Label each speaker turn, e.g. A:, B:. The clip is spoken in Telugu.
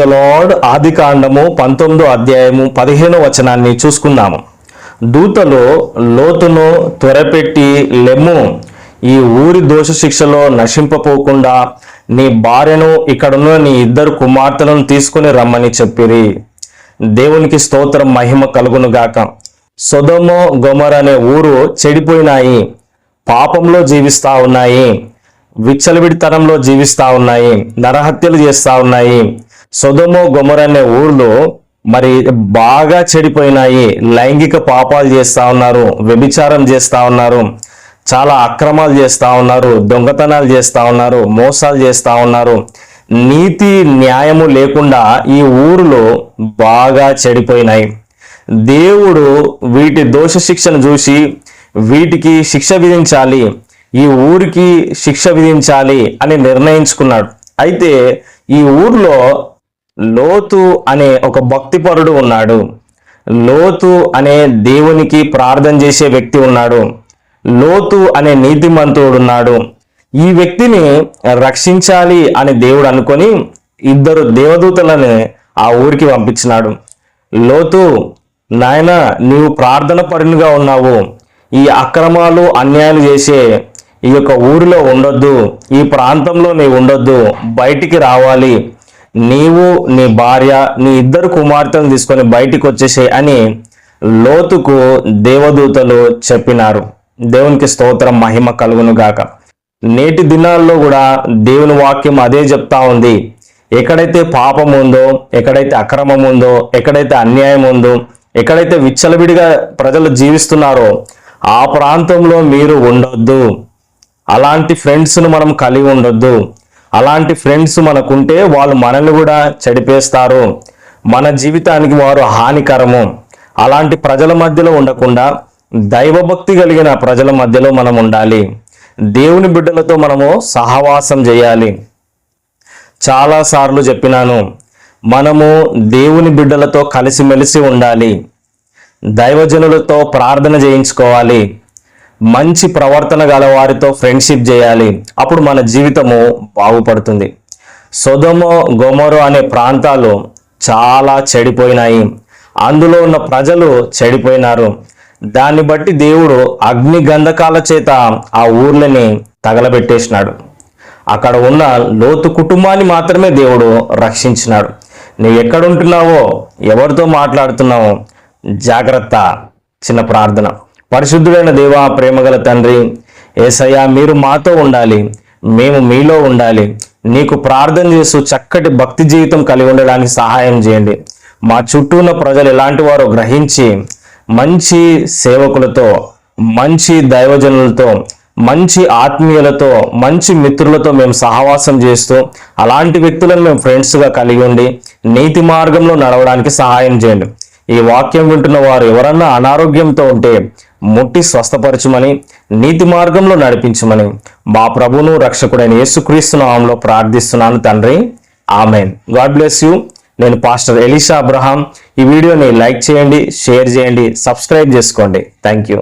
A: లార్డ్ ఆది కాండము పంతొమ్మిదో అధ్యాయము పదిహేనో వచనాన్ని చూసుకుందాము. దూతలు లోతును త్వరపెట్టి లెమ్ము ఈ ఊరి దోష శిక్షలో నశింపపోకుండా నీ భార్యను ఇక్కడున్న నీ ఇద్దరు కుమార్తెలను తీసుకుని రమ్మని చెప్పిరి. దేవునికి స్తోత్రం మహిమ కలుగును గాక. సొదొమో గొమర్ అనే ఊరు చెడిపోయినాయి. పాపంలో జీవిస్తా ఉన్నాయి. విచ్చలవిడితనంలో జీవిస్తా ఉన్నాయి. నరహత్యలు చేస్తా ఉన్నాయి. సొదమో గొమర్ అనే ఊర్లో మరి బాగా చెడిపోయినాయి. లైంగిక పాపాలు చేస్తా ఉన్నారు. వ్యభిచారం చేస్తా ఉన్నారు. చాలా అక్రమాలు చేస్తా ఉన్నారు. దొంగతనాలు చేస్తా ఉన్నారు. మోసాలు చేస్తా ఉన్నారు. నీతి న్యాయము లేకుండా ఈ ఊరిలో బాగా చెడిపోయినాయి. దేవుడు వీటి దోష శిక్షను చూసి వీటికి శిక్ష విధించాలి. ఈ ఊరికి శిక్ష విధించాలి అని నిర్ణయించుకున్నాడు. అయితే ఈ ఊర్లో లోతు అనే ఒక భక్తిపరుడు ఉన్నాడు. లోతు అనే దేవునికి ప్రార్థన చేసే వ్యక్తి ఉన్నాడు. లోతు అనే నీతిమంతుడు ఉన్నాడు. ఈ వ్యక్తిని రక్షించాలి అని దేవుడు అనుకొని ఇద్దరు దేవదూతలను ఆ ఊరికి పంపించినాడు. లోతు నాయన నీవు ప్రార్థన పరునిగా ఉన్నావు. ఈ అక్రమాలు అన్యాయాలు చేసే ఈ యొక్క ఊరిలో ఉండొద్దు. ఈ ప్రాంతంలో నీవు ఉండొద్దు. బయటికి రావాలి. నీవు నీ భార్య నీ ఇద్దరు కుమార్తెను తీసుకొని బయటికి వచ్చేసే అని లోతుకు దేవదూతలు చెప్పినారు. దేవునికి స్తోత్రం మహిమ కలుగును గాక. నేటి దినాల్లో కూడా దేవుని వాక్యం అదే చెప్తా ఉంది. ఎక్కడైతే పాపం ఉందో ఎక్కడైతే అక్రమం ఉందో ఎక్కడైతే అన్యాయం ఉందో ఎక్కడైతే విచ్చలవిడిగా ప్రజలు జీవిస్తున్నారో ఆ ప్రాంతంలో మీరు ఉండొద్దు. అలాంటి ఫ్రెండ్స్ను మనం కలిగి ఉండొద్దు. అలాంటి ఫ్రెండ్స్ మనకుంటే వాళ్ళు మనల్ని కూడా చెడిపేస్తారు. మన జీవితానికి వారు హానికరము. అలాంటి ప్రజల మధ్యలో ఉండకుండా దైవభక్తి కలిగిన ప్రజల మధ్యలో మనం ఉండాలి. దేవుని బిడ్డలతో మనము సహవాసం చేయాలి. చాలా సార్లు చెప్పినాను మనము దేవుని బిడ్డలతో కలిసిమెలిసి ఉండాలి. దైవజనులతో ప్రార్థన చేయించుకోవాలి. మంచి ప్రవర్తన గల వారితో ఫ్రెండ్షిప్ చేయాలి. అప్పుడు మన జీవితము బాగుపడుతుంది. సొదమో గొమరో అనే ప్రాంతాలు చాలా చెడిపోయినాయి. అందులో ఉన్న ప్రజలు చెడిపోయినారు. దాన్ని బట్టి దేవుడు అగ్ని గంధకాల చేత ఆ ఊర్లని తగలబెట్టేసినాడు. అక్కడ ఉన్న లోతు కుటుంబాన్ని మాత్రమే దేవుడు రక్షించినాడు. నువ్వు ఎక్కడుంటున్నావో ఎవరితో మాట్లాడుతున్నావో జాగ్రత్త చిన్న ప్రార్థన. పరిశుద్ధుడైన దేవా ప్రేమగల తండ్రి ఏసయ్యా మీరు మాతో ఉండాలి మేము మీలో ఉండాలి. నీకు ప్రార్థన చేస్తూ చక్కటి భక్తి జీవితం కలిగి ఉండడానికి సహాయం చేయండి. మా చుట్టూ ఉన్న ప్రజలు ఎలాంటి వారో గ్రహించి మంచి సేవకులతో మంచి దైవజనులతో మంచి ఆత్మీయులతో మంచి మిత్రులతో మేము సహవాసం చేస్తూ అలాంటి వ్యక్తులను మేము ఫ్రెండ్స్గా కలిగి ఉండి నీతి మార్గంలో నడవడానికి సహాయం చేయండి. ఈ వాక్యం వింటున్న వారు ఎవరన్నా అనారోగ్యంతో ఉంటే ముట్టి స్వస్థపరచుమని నీతి మార్గంలో నడిపించమని మా ప్రభును రక్షకుడైన యేసుక్రీస్తు నామంలో ప్రార్థిస్తున్నాను తండ్రి. ఆమెన్. God bless you. నేను పాస్టర్ ఎలీషా అబ్రహాం. ఈ వీడియోని లైక్ చేయండి షేర్ చేయండి సబ్స్క్రైబ్ చేసుకోండి. Thank you